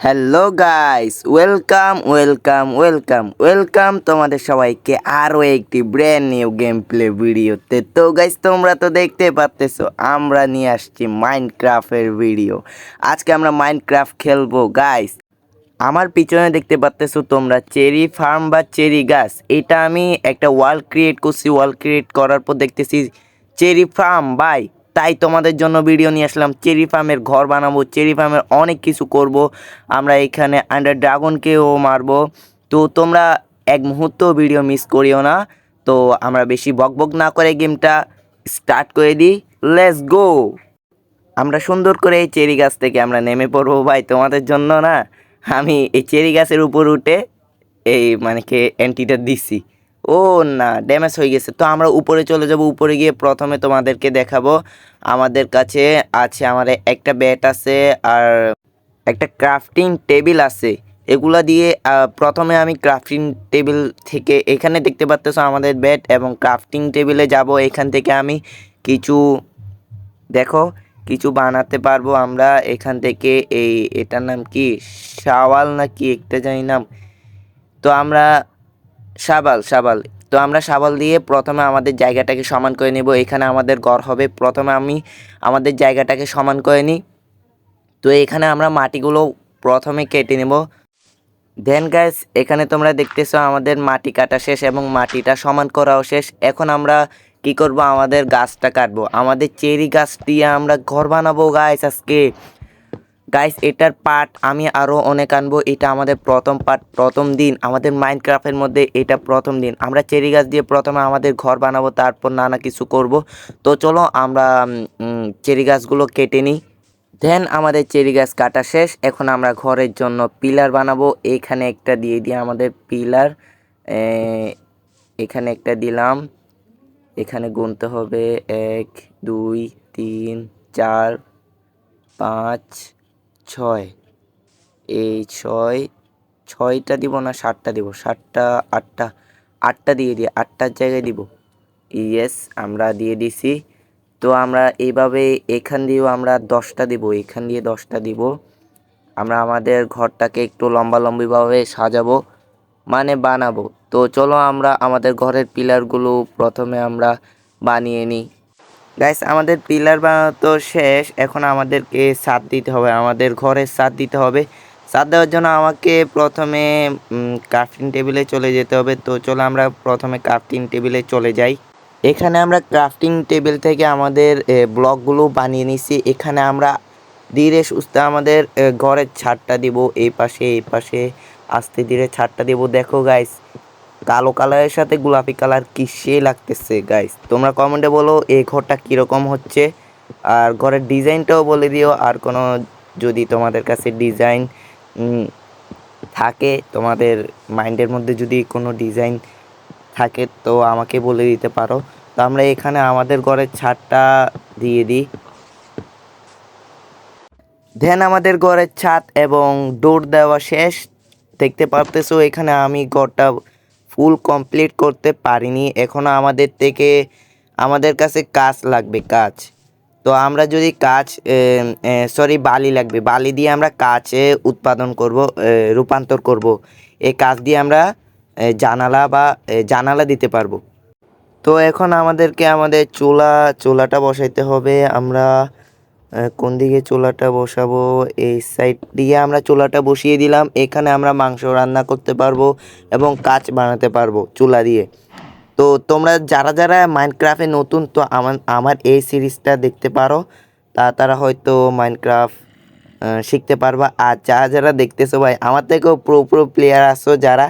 Hello guys welcome welcome welcome welcome তোমাদের সবাইকে আরও একটি ব্র্যান্ড নিউ গেম প্লে ভিডিওতে তো গাইস তোমরা তো দেখতে পাচ্তেছো আমরা নিয়ে আসছি মাইনক্রাফটের ভিডিও আজকে আমরা মাইনক্রাফট খেলব গাইস আমার পিছনে দেখতে পাচ্তেছো তোমরা চেরি ফার্ম বা চেরি গাছ। এটা আমি একটা ওয়াল ক্রিয়েট করছি ওয়াল ক্রিয়েট করার পর দেখতেছি চেরি ফার্ম বাই তাই তোমাদের জন্য ভিডিও নিয়ে আসলাম। চেরি ফার্মের ঘর বানাবো চেরি ফার্মের অনেক কিছু করব। আমরা এখানে আন্ডার ড্রাগনকেও মারবো। তো তোমরা এক মুহূর্ত ভিডিও মিস করিও না। তো আমরা বেশি বকবক না করে গেমটা স্টার্ট করে দিই। লেটস গো আমরা সুন্দর করে এই চেরি গাছ থেকে আমরা নেমে পড়ব ভাই, তোমাদের জন্য না? আমি এই চেরি গাছের উপর উঠে এই মানে কে অ্যান্টিটা দিছি। ও না ড্যামেজ হয়ে গেছে। তো আমরা উপরে চলে যাব, উপরে গিয়ে প্রথমে তোমাদেরকে দেখাবো। আমাদের কাছে আছে আমার একটা ব্যাট আছে আর একটা ক্রাফটিং টেবিল আছে। এগুলা দিয়ে প্রথমে আমি ক্রাফটিং টেবিল থেকে এখানে দেখতে পাচ্ছ আমাদের ব্যাট এবং ক্রাফটিং টেবিলে যাব। এখান থেকে আমি কিছু, দেখো, কিছু বানাতে পারব আমরা। এখান থেকে এই, এটার নাম কি? শাওয়াল না কি একটা জানি নাম। তো আমরা সাবাল সাবাল তো আমরা সাবাল দিয়ে প্রথমে আমাদের জায়গাটাকে সমান করে নেব। এখানে আমাদের ঘর হবে, প্রথমে আমি আমাদের জায়গাটাকে সমান করে নিই। তো এখানে আমরা মাটিগুলো প্রথমে কেটে নেব। দেন গ্যাস এখানে তোমরা দেখতেছো আমাদের মাটি কাটা শেষ এবং মাটিটা সমান করাও শেষ। এখন আমরা কি করব? আমাদের গাছটা কাটবো। আমাদের চেরি গাছ দিয়ে আমরা ঘর বানাবো গাছ আজকে। গাইস এটার পার্ট আমি আরও অনেক আনব। এটা আমাদের প্রথম পার্ট প্রথম দিন। আমাদের মাইনক্রাফটের মধ্যে এটা প্রথম দিন। আমরা চেরি গাছ দিয়ে প্রথমে আমাদের ঘর বানাবো, তারপর নানা কিছু করব। তো চলো আমরা চেরি গাছগুলো কেটে নিই। দেন আমাদের চেরি গাছ কাটা শেষ। এখন আমরা ঘরের জন্য পিলার বানাবো। এখানে একটা দিয়ে দিয়ে আমাদের পিলার। এখানে একটা দিলাম। এখানে গুনতে হবে এক, দুই, তিন, চার, পাঁচ ছয়। এই ছয়, ছয়টা দিব না সাতটা দিব? সাতটা, আটটা আটটা দিয়ে দিই আটটার জায়গায় দিব। ইয়েস, আমরা দিয়ে দিছি। তো আমরা এইভাবে এখান দিয়েও আমরা দশটা দিব, এখান দিয়ে দশটা দিব। আমরা আমাদের ঘরটাকে একটু লম্বা লম্বিভাবে সাজাবো মানে বানাবো। তো চলো আমরা আমাদের ঘরের পিলারগুলো প্রথমে আমরা বানিয়ে নিই। গাইস আমাদের পিলার বানাতো শেষ। এখন আমাদেরকে সাত দিতে হবে। আমাদের ঘরের সাত দিতে হবে। সাত দেওয়ার জন্য আমাকে প্রথমে ক্রাফটিং টেবিলে চলে যেতে হবে। তো চলো আমরা প্রথমে ক্রাফটিং টেবিলে চলে যাই। এখানে আমরা ক্রাফটিং টেবিল থেকে আমাদের ব্লকগুলো বানিয়ে নিছি এখানে আমরা ধীরে সুস্থে আমাদের ঘরের ছাদটা দিব। এই পাশে এই পাশে আস্তে ধীরে ছাদটা দিব। দেখো গাইস কালো কালারের সাথে গোলাপি কালার কি সে লাগতেছে গাইস তোমরা কমেন্টে বলো এই ঘরটা কীরকম হচ্ছে? আর ঘরের ডিজাইনটাও বলে দিও, আর কোনো যদি তোমাদের কাছে ডিজাইন থাকে, তোমাদের মাইন্ডের মধ্যে যদি কোনো ডিজাইন থাকে, তো আমাকে বলে দিতে পারো। তো আমরা এখানে আমাদের ঘরের ছাদটা দিয়ে দিই। দেন আমাদের ঘরের ছাদ এবং ডোর দেওয়া শেষ। দেখতে পারতেছো, এখানে আমি ঘরটা ফুল কমপ্লিট করতে পারিনি এখনও আমাদের থেকে, আমাদের কাছে কাজ লাগবে, কাজ। তো আমরা যদি কাজ সরি বালি লাগবে, বালি দিয়ে আমরা কাছে উৎপাদন করব রূপান্তর করব। এই কাজ দিয়ে আমরা জানালা বা জানালা দিতে পারব। তো এখন আমাদেরকে আমাদের চুলা, চুলাটা বসাইতে হবে, আমরা কোন দিকে চুলাটা বসাবো? এই সাইড দিয়ে আমরা চুলাটা বসিয়ে দিলাম। এখানে আমরা মাংস রান্না করতে পারব এবং কাচ বানাতে পারব চুলা দিয়ে। তো তোমরা যারা যারা মাইনক্রাফটে নতুন, তো আমার আমার এই সিরিজটা দেখতে পারো। তা তারা হয়তো মাইনক্রাফট শিখতে পারবা। আর যারা যারা দেখতেছো ভাই, আমার থেকেও প্রো প্রো প্লেয়ার আসো যারা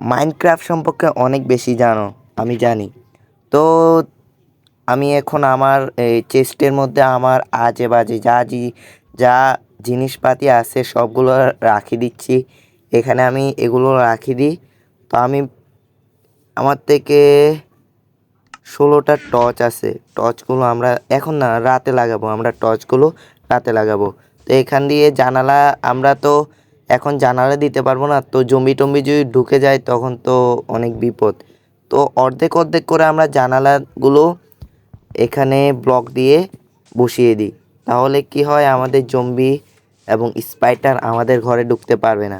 মাইনক্রাফট সম্পর্কে অনেক বেশি জানো, আমি জানি। তো আমি এখন আমার, এই চেস্টের মধ্যে আমার আজে বাজে যা জি, যা জিনিসপাতি আছে সবগুলো রাখি দিচ্ছি। এখানে আমি এগুলো রাখি দিই। তো আমি, আমার থেকে ষোলোটা টর্চ আছে। টর্চগুলো আমরা, এখন না, রাতে লাগাবো। আমরা টর্চগুলো রাতে লাগাবো। তো এখান দিয়ে জানালা, আমরা তো এখন জানালা দিতে পারব না। তো জম্বি টম্বি যদি ঢুকে যায়, তখন তো অনেক বিপদ। তো অর্ধেক অর্ধেক করে আমরা জানালাগুলো এখানে ব্লক দিয়ে বসিয়ে দিই। তাহলে কি হয়? আমাদের জম্বি এবং স্পাইটার আমাদের ঘরে ঢুকতে পারবে না।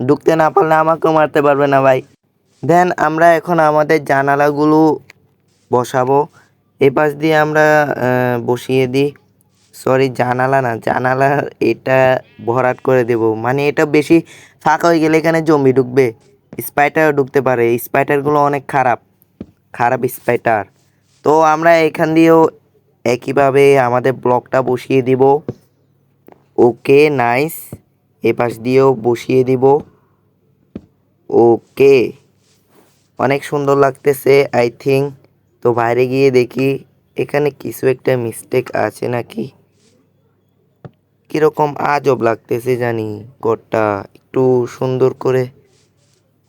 ঢুকতে না পারলে আমাকেও মারতে পারবে না ভাই। দেন আমরা এখন আমাদের জানালাগুলো বসাবো। এ পাশ দিয়ে আমরা বসিয়ে দিই। সরি জানালা না, জানালা এটা ভরাট করে দেব। মানে এটা বেশি ফাঁকা হয়ে গেলে এখানে জমি ঢুকবে। স্পাইটারও ঢুকতে পারে। স্পাইটারগুলো অনেক খারাপ। খারাপ স্পাইটার তো আমরা এখান দিয়েও একইভাবে আমাদের ব্লকটা বসিয়ে দিব। ওকে, নাইস। এ পাশ দিয়েও বসিয়ে দিব। ওকে। অনেক সুন্দর লাগতেছে, আই থিঙ্ক তো বাইরে গিয়ে দেখি এখানে কিছু একটা মিস্টেক আছে নাকি? কীরকম আজব লাগতেছে জানি ঘরটা, একটু সুন্দর করে।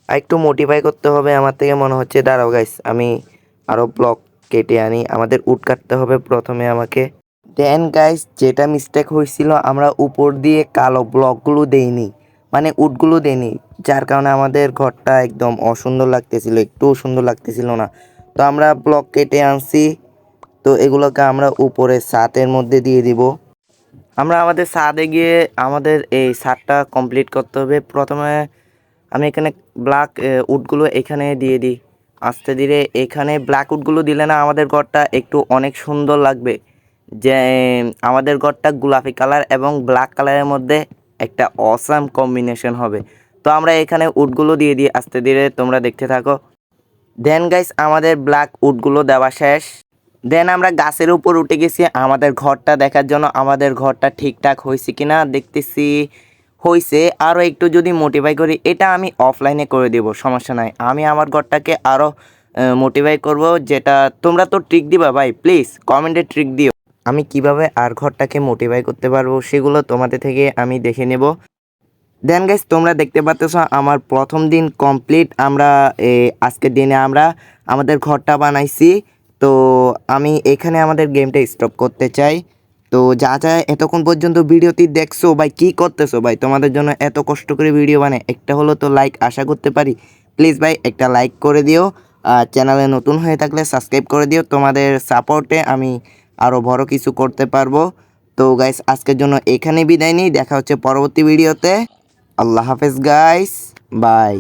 আর একটু মোটিফাই করতে হবে, আমার থেকে মনে হচ্ছে। দাঁড়াও গাইস আমি আরও ব্লক কেটে আনি, আমাদের উড কাটতে হবে প্রথমে আমাকে। দেন গাইস যেটা মিস্টেক হয়েছিল, আমরা উপর দিয়ে কালো ব্লকগুলো দেইনি। মানে উডগুলো দেইনি, যার কারণে আমাদের ঘরটা একদম অসুন্দর লাগতেছিল, একটুও সুন্দর লাগতেছিল না। তো আমরা ব্লক কেটে আনছি, তো এগুলোকে আমরা উপরে সাতের মধ্যে দিয়ে দিব। আমরা আমাদের ছাদে গিয়ে আমাদের এই ছাদটা কমপ্লিট করতে হবে। প্রথমে আমি এখানে ব্ল্যাক উডগুলো এখানে দিয়ে দিই। আস্তে ধীরে এখানে ব্ল্যাক উডগুলো দিলে না আমাদের ঘরটা একটু অনেক সুন্দর লাগবে। যে, আমাদের ঘরটা গোলাপি কালার এবং ব্ল্যাক কালারের মধ্যে একটা অসাম কম্বিনেশন হবে। তো আমরা এখানে উডগুলো দিয়ে দিই আস্তে ধীরে, তোমরা দেখতে থাকো। দেন গাইস আমাদের ব্ল্যাক উডগুলো দেওয়া শেষ। দেন আমরা গাছের উপর উঠে গেছি। আমাদের ঘরটা দেখার জন্য আমাদের ঘরটা ঠিকঠাক হয়েছে কিনা দেখতেছি। হয়েছে আরও একটু যদি মোটিফাই করি, এটা আমি অফলাইনে করে দেব, সমস্যা নাই। আমি আমার ঘরটাকে আরও মোটিফাই করব, যেটা, তোমরা তো ট্রিক দিবা ভাই প্লিজ কমেন্টে ট্রিক দিও। আমি কীভাবে আর ঘরটাকে মোটিফাই করতে পারব, সেগুলো তোমাদের থেকে আমি দেখে নেব। দেন গাইস তোমরা দেখতে পাচ্ছ, আমার প্রথম দিন কমপ্লিট আমরা আজকের দিনে আমরা আমাদের ঘরটা বানাইছি। তো আমি এখানে আমাদের গেমটা স্টপ করতে চাই। তো যা যা এতক্ষণ পর্যন্ত ভিডিওটি দেখছ ভাই কি করতেছো ভাই, তোমাদের জন্য এত কষ্ট করে ভিডিও বানাই। একটা হলো তো লাইক আশা করতে পারি। প্লিজ ভাই, একটা লাইক করে দিও। আর চ্যানেলে নতুন হয়ে থাকলে সাবস্ক্রাইব করে দিও। তোমাদের সাপোর্টে আমি আরও বড় কিছু করতে পারব। তো গাইস আজকের জন্য এখানে বিদায় নিই। দেখা হচ্ছে পরবর্তী ভিডিওতে। আল্লাহ হাফেজ গাইস বাই